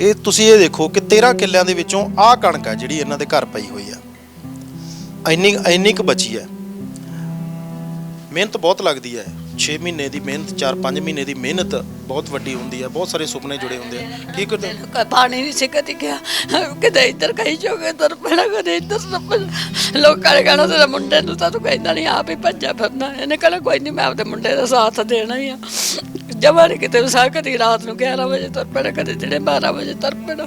ਇਹ ਤੁਸੀਂ ਇਹ ਦੇਖੋ ਕਿ 13 ਕਿੱਲਿਆਂ ਦੇ ਵਿੱਚੋਂ ਆਹ ਕਣਕ ਹੈ ਜਿਹੜੀ ਇਹਨਾਂ ਦੇ ਘਰ ਪਈ ਹੋਈ ਆ ਇੰਨੀ ਇੰਨੀ ਕੁ ਬਚੀ ਹੈ। ਮਿਹਨਤ ਬਹੁਤ ਲੱਗਦੀ ਹੈ। 6 ਮਹੀਨੇ ਦੀ ਮਿਹਨਤ 4-5 ਮਹੀਨੇ ਦੀ ਮਿਹਨਤ ਬਹੁਤ ਵੱਡੀ ਹੁੰਦੀ ਹੈ। ਬਹੁਤ ਸਾਰੇ ਸੁਪਨੇ ਜੁੜੇ ਹੁੰਦੇ ਆ। ਕੀ ਕਰਦੇ ਪਾਣੀ ਨਹੀਂ ਸੀ, ਕਦੀ ਗਿਆ ਕਿਤੇ ਇੱਧਰ ਕਹੀ ਜੋਗੇ ਤਰ ਪੜਾ ਕਦੇ ਇੱਧਰ ਸਭ ਲੋਕਾਂ ਨੇ ਕਹਿਣਾ ਤੇਰੇ ਮੁੰਡੇ ਨੂੰ ਤਾਂ ਤੂੰ ਕਹਿੰਦਾ ਨਹੀਂ ਆਪ ਹੀ ਭੱਜਿਆ ਫਿਰਨਾ ਇਹਨੇ ਕਹਿਣਾ ਕੋਈ ਨਹੀਂ ਮੈਂ ਆਪਦੇ ਮੁੰਡੇ ਦਾ ਸਾਥ ਦੇਣਾ ਹੀ ਆ। ਜਮਾ ਨੀ ਕਿਤੇ ਵਸਾ ਕਦੀ ਰਾਤ ਨੂੰ 11 ਵਜੇ ਤਰ ਪੜਾ ਕਦੇ ਜਿਹੜੇ 12 ਵਜੇ ਤਰ ਪੜਾ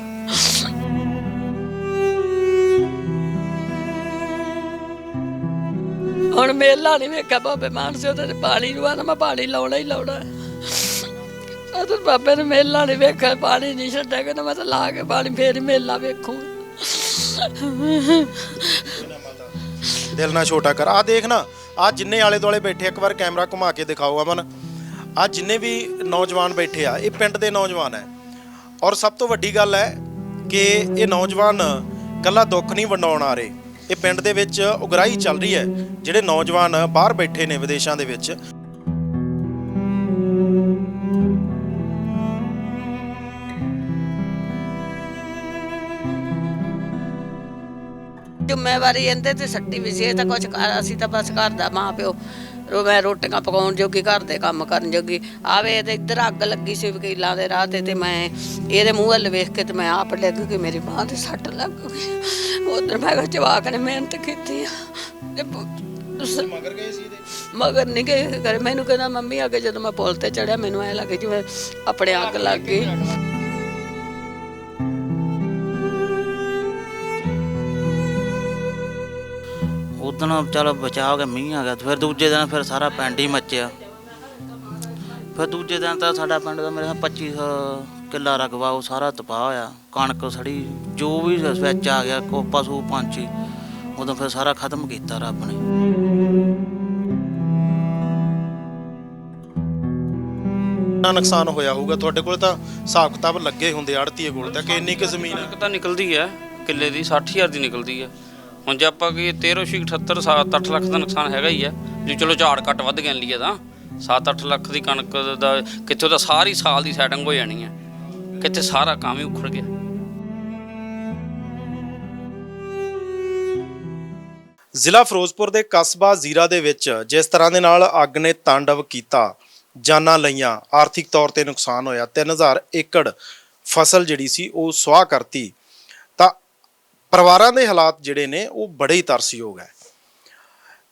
ਹੁਣ ਮੇਲਾ ਨਹੀਂ ਵੇਖਿਆ ਬਾਬੇ ਮਾਨਸੇ ਉਹਦੇ ਪਾਣੀ ਨੂੰ ਆ ਮੈਂ ਪਾਣੀ ਲਾਉਣਾ ਹੀ ਲਾਉਣਾ। ਅਦਰ ਬਾਬੇ ਨੇ ਮੇਲਾ ਨਹੀਂ ਵੇਖਿਆ, ਪਾਣੀ ਨਹੀਂ ਛੱਡਿਆ ਕਿ ਮੈਂ ਤਾਂ ਲਾ ਕੇ ਪਾਣੀ ਫੇਰ ਮੇਲਾ ਵੇਖੂ। ਦਿਲ ਨਾ ਛੋਟਾ ਕਰ। ਆ ਦੇਖ ਨਾ ਆ ਜਿੰਨੇ ਆਲੇ ਦੁਆਲੇ ਬੈਠੇ ਇੱਕ ਵਾਰ ਕੈਮਰਾ ਘੁਮਾ ਕੇ ਦਿਖਾਓ ਅਮਨ। ਆ ਜਿੰਨੇ ਵੀ ਨੌਜਵਾਨ ਬੈਠੇ ਆ, ਇਹ ਪਿੰਡ ਦੇ ਨੌਜਵਾਨ ਹੈ। ਔਰ ਸਭ ਤੋਂ ਵੱਡੀ ਗੱਲ ਹੈ ਕਿ ਇਹ ਨੌਜਵਾਨ ਕੱਲਾ ਦੁੱਖ ਨਹੀਂ ਵੰਡਾਉਣ ਆ ਰਹੇ। ਇਹ ਪਿੰਡ ਦੇ ਵਿੱਚ ਉਗਰਾਹੀ ਚੱਲ ਰਹੀ ਹੈ, ਜਿਹੜੇ ਨੌਜਵਾਨ ਬਾਹਰ ਬੈਠੇ ਨੇ ਵਿਦੇਸ਼ਾਂ ਦੇ ਵਿੱਚ। ਜ਼ਿੰਮੇਵਾਰੀ ਇਹਦੇ ਤੇ ਸੱਟੀ ਵੀ ਸੀ, ਇਹ ਤਾਂ ਕੁਝ ਅਸੀਂ ਤਾਂ ਬਸ ਘਰ ਦਾ ਮਾਂ ਪਿਓ। ਰੋ ਮੈਂ ਰੋਟੀਆਂ ਪਕਾਉਣ ਜੋਗੀ ਘਰ ਦੇ ਕੰਮ ਕਰਨ ਜੋਗੀ। ਆਵੇ ਤੇ ਇੱਧਰ ਅੱਗ ਲੱਗੀ ਸੀ ਵਕੀਲਾਂ ਦੇ ਰਾਹ ਤੇ ਤੇ ਮੈਂ ਇਹਦੇ ਮੂੰਹ ਵੱਲ ਵੇਖ ਕੇ ਤੇ ਮੈਂ ਆਪ ਡਿੱਗ ਗਈ ਮੇਰੀ ਬਾਂਹ ਤੇ ਸੱਟ ਲੱਗ ਗਈ। ਉਧਰ ਮੈਂ ਕਿਹਾ ਜਵਾਕ ਨੇ ਮਿਹਨਤ ਕੀਤੀ ਆ। ਤੇ ਮਗਰ ਗਏ ਸੀ ਮਗਰ ਨਹੀਂ ਗਏ। ਮੈਨੂੰ ਕਹਿੰਦਾ ਮੰਮੀ ਕੇ ਜਦੋਂ ਮੈਂ ਪੁਲ ਤੇ ਚੜਿਆ ਮੈਨੂੰ ਐ ਲੱਗੇ ਜਿਵੇਂ ਆਪਣੇ ਅੱਗ ਲੱਗ ਗਈ। ਉਦੋਂ ਚਲ ਬਚਾ ਹੋ ਗਿਆ ਮੀਂਹ ਆ ਗਿਆ ਫਿਰ ਦੂਜੇ ਦਿਨ ਫਿਰ ਸਾਰਾ ਪਿੰਡ ਹੀ ਮੱਚਿਆ। ਫਿਰ ਦੂਜੇ ਦਿਨ ਤਾਂ ਸਾਡਾ ਪਿੰਡ ਦਾ ਮੇਰੇ ਖਿਆਲ 2500 ਕਿੱਲਾ ਰਕਬਾ ਉਹ ਸਾਰਾ ਤਪਾਹ ਹੋਇਆ। ਕਣਕ ਸੜੀ ਜੋ ਵੀ ਵਿੱਚ ਆ ਗਿਆ ਕੋ ਪਸ਼ੂ ਪੰਛੀ ਉਦੋਂ ਫਿਰ ਸਾਰਾ ਖਤਮ ਕੀਤਾ ਰੱਬ ਨੇ। ਕਿੰਨਾ ਨੁਕਸਾਨ ਹੋਇਆ ਹੋਊਗਾ? ਤੁਹਾਡੇ ਕੋਲ ਤਾਂ ਹਿਸਾਬ ਕਿਤਾਬ ਲੱਗੇ ਹੁੰਦੇ ਆੜਤੀਏ ਕੋਲ ਤਾਂ ਕਿ ਇੰਨੀ ਕੁ ਜ਼ਮੀਨ ਤਾਂ ਨਿਕਲਦੀ ਹੈ ਕਿੱਲੇ ਦੀ 60000 ਦੀ ਨਿਕਲਦੀ ਹੈ। ਹੁਣ ਜੇ ਆਪਾਂ ਕਿ 13 ਛੇ 78 7 8 ਲੱਖ ਦਾ ਨੁਕਸਾਨ ਹੈਗਾ ਹੀ ਹੈ ਜੇ ਚਲੋ ਝਾੜ ਘੱਟ ਵੱਧ ਗਏ ਲਈਏ ਤਾਂ 7-8 ਲੱਖ ਦੀ ਕਣਕ ਦਾ, ਕਿੱਥੋਂ ਤਾਂ ਸਾਰੀ ਸਾਲ ਦੀ ਸੈਟਿੰਗ ਹੋ ਜਾਣੀ ਹੈ ਕਿੱਥੇ ਸਾਰਾ ਕੰਮ ਹੀ ਉਖੜ ਗਿਆ। ਜ਼ਿਲ੍ਹਾ ਫਿਰੋਜ਼ਪੁਰ ਦੇ ਕਸਬਾ ਜ਼ੀਰਾ ਦੇ ਵਿੱਚ ਜਿਸ ਤਰ੍ਹਾਂ ਦੇ ਨਾਲ ਅੱਗ ਨੇ ਤਾਂਡਵ ਕੀਤਾ, ਜਾਨਾਂ ਲਈਆਂ, ਆਰਥਿਕ ਤੌਰ ਤੇ ਨੁਕਸਾਨ ਹੋਇਆ 3000 ਏਕੜ ਫਸਲ ਜਿਹੜੀ ਸੀ ਉਹ ਸੁਆਹ ਕਰਤੀ। ਪਰਿਵਾਰਾਂ ਦੇ ਹਾਲਾਤ ਜਿਹੜੇ ਨੇ ਉਹ ਬੜੇ ਹੀ ਤਰਸਯੋਗ ਹੈ।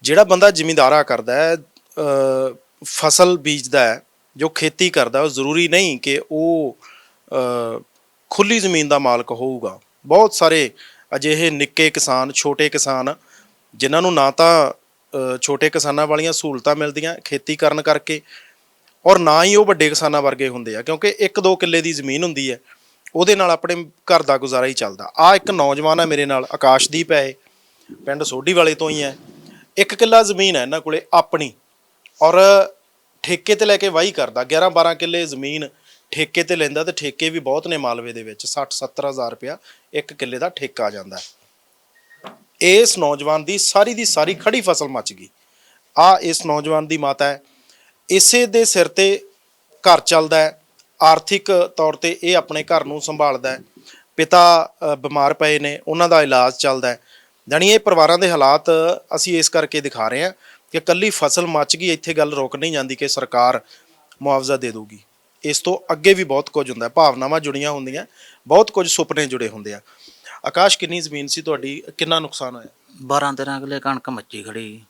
ਜਿਹੜਾ ਬੰਦਾ ਜ਼ਿਮੀਂਦਾਰਾ ਕਰਦਾ ਹੈ ਫਸਲ ਬੀਜਦਾ ਹੈ ਜੋ ਖੇਤੀ ਕਰਦਾ ਉਹ ਜ਼ਰੂਰੀ ਨਹੀਂ ਕਿ ਉਹ ਅ, ਖੁੱਲੀ ਜ਼ਮੀਨ ਦਾ ਮਾਲਕ ਹੋਊਗਾ। ਬਹੁਤ ਸਾਰੇ ਅਜਿਹੇ ਨਿੱਕੇ ਕਿਸਾਨ ਛੋਟੇ ਕਿਸਾਨ ਜਿਨ੍ਹਾਂ ਨੂੰ ਨਾ ਤਾਂ ਛੋਟੇ ਕਿਸਾਨਾਂ ਵਾਲੀਆਂ ਸਹੂਲਤਾਂ ਮਿਲਦੀਆਂ ਖੇਤੀ ਕਰਨ ਕਰਕੇ ਔਰ ਨਾ ਹੀ ਉਹ ਵੱਡੇ ਕਿਸਾਨਾਂ ਵਰਗੇ ਹੁੰਦੇ ਆ ਕਿਉਂਕਿ 1-2 ਕਿੱਲੇ ਦੀ ਜ਼ਮੀਨ ਹੁੰਦੀ ਹੈ। ਉਹਦੇ ਨਾਲ ਆਪਣੇ ਘਰ ਦਾ ਗੁਜ਼ਾਰਾ ਹੀ ਚੱਲਦਾ। ਆ ਇੱਕ ਨੌਜਵਾਨ ਹੈ ਮੇਰੇ ਨਾਲ, ਆਕਾਸ਼ਦੀਪ ਹੈ ਇਹ। ਪਿੰਡ ਸੋਢੀ ਵਾਲੇ ਤੋਂ ਹੀ ਹੈ ਇੱਕ ਕਿੱਲਾ ਜ਼ਮੀਨ ਹੈ ਇਹਨਾਂ ਕੋਲੇ, ਆਪਣੀ। ਔਰ ਠੇਕੇ ਤੇ ਲੈ ਕੇ ਵਾਹੀ ਕਰਦਾ। 11-12 ਕਿੱਲੇ ਜ਼ਮੀਨ ਠੇਕੇ ਤੇ ਲੈਂਦਾ ਤੇ ਠੇਕੇ ਵੀ ਬਹੁਤ ਨੇ ਮਾਲਵੇ ਦੇ ਵਿੱਚ। 60-70 ਹਜ਼ਾਰ ਰੁਪਇਆ ਇੱਕ ਕਿੱਲੇ ਦਾ ਠੇਕਾ ਆ ਜਾਂਦਾ। ਇਸ ਨੌਜਵਾਨ ਦੀ ਸਾਰੀ ਦੀ ਸਾਰੀ ਖੜੀ ਫਸਲ ਮੱਚ ਗਈ। ਆ ਇਸ ਨੌਜਵਾਨ ਦੀ ਮਾਤਾ ਹੈ। ਇਸੇ ਦੇ ਸਿਰ ਤੇ ਘਰ ਚੱਲਦਾ ਹੈ। ਆਰਥਿਕ ਤੌਰ ਤੇ ਇਹ ਆਪਣੇ ਘਰ ਨੂੰ ਸੰਭਾਲਦਾ ਹੈ। ਪਿਤਾ ਬਿਮਾਰ ਪਏ ਨੇ, ਉਹਨਾਂ ਦਾ ਇਲਾਜ ਚੱਲਦਾ ਹੈ। ਜਾਣੀ ਇਹ ਪਰਿਵਾਰਾਂ ਦੇ ਹਾਲਾਤ ਅਸੀਂ ਇਸ ਕਰਕੇ ਦਿਖਾ ਰਹੇ ਹਾਂ ਕਿ ਕੱਲੀ ਫਸਲ ਮੱਚ ਗਈ, ਇੱਥੇ ਗੱਲ ਰੁਕ ਨਹੀਂ ਜਾਂਦੀ ਕਿ ਸਰਕਾਰ ਮੁਆਵਜ਼ਾ ਦੇ ਦਊਗੀ। ਇਸ ਤੋਂ ਅੱਗੇ ਵੀ ਬਹੁਤ ਕੁਝ ਹੁੰਦਾ ਭਾਵਨਾਵਾਂ ਜੁੜੀਆਂ ਹੁੰਦੀਆਂ, ਬਹੁਤ ਕੁਝ ਸੁਪਨੇ ਜੁੜੇ ਹੁੰਦੇ ਆ। ਆਕਾਸ਼, ਕਿੰਨੀ ਜ਼ਮੀਨ ਸੀ ਤੁਹਾਡੀ? ਕਿੰਨਾ ਨੁਕਸਾਨ ਹੋਇਆ? 12 13 ਕਿੱਲੇ ਕਣਕ ਮੱਚੀ ਖੜੀ।